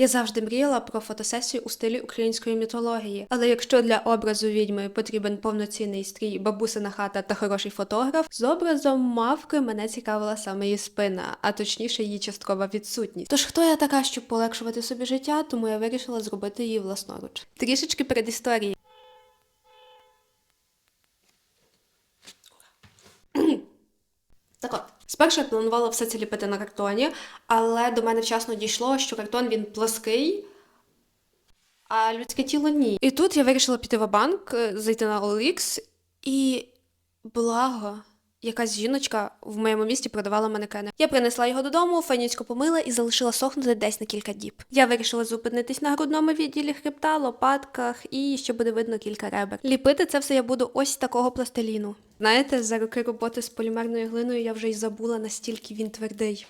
Я завжди мріяла про фотосесію у стилі української мітології. Але якщо для образу відьми потрібен повноцінний стрій, бабусина хата та хороший фотограф, з образом мавки мене цікавила саме її спина, а точніше її часткова відсутність. Тож хто я така, щоб полегшувати собі життя, тому я вирішила зробити її власноруч. Трішечки передісторії. Так от, спершу я планувала все це ліпити на картоні, але до мене вчасно дійшло, що картон він плоский, а людське тіло ні. І тут я вирішила піти в банк, зайти на OLX, і благо. Якась жіночка в моєму місті продавала манекени. Я принесла його додому, файнічко помила і залишила сохнути десь на кілька діб. Я вирішила зупинитись на грудному відділі хребта, лопатках і ще буде видно кілька ребер. Ліпити це все я буду ось такого пластиліну. Знаєте, за роки роботи з полімерною глиною я вже й забула, настільки він твердий.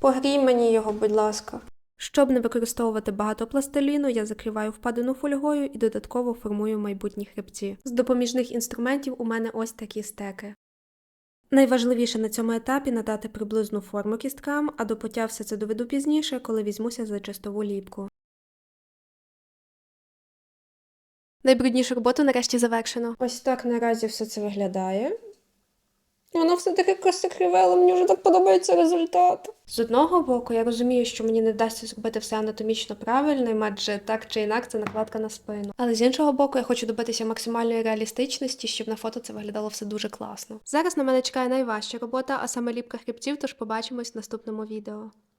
Погрій мені його, будь ласка. Щоб не використовувати багато пластиліну, я закриваю впадину фольгою і додатково формую майбутні хребці. З допоміжних інструментів у мене ось такі стеки. Найважливіше на цьому етапі надати приблизну форму кісткам, а до пуття все це доведу пізніше, коли візьмуся за чистову ліпку. Найбруднішу роботу нарешті завершено. Ось так наразі все це виглядає. Воно все-таки але мені вже так подобається результат. З одного боку, я розумію, що мені не вдасться зробити все анатомічно правильним, адже так чи інак це накладка на спину. Але з іншого боку, я хочу добитися максимальної реалістичності, щоб на фото це виглядало все дуже класно. Зараз на мене чекає найважча робота, а саме ліпка хребців, тож побачимось в наступному відео.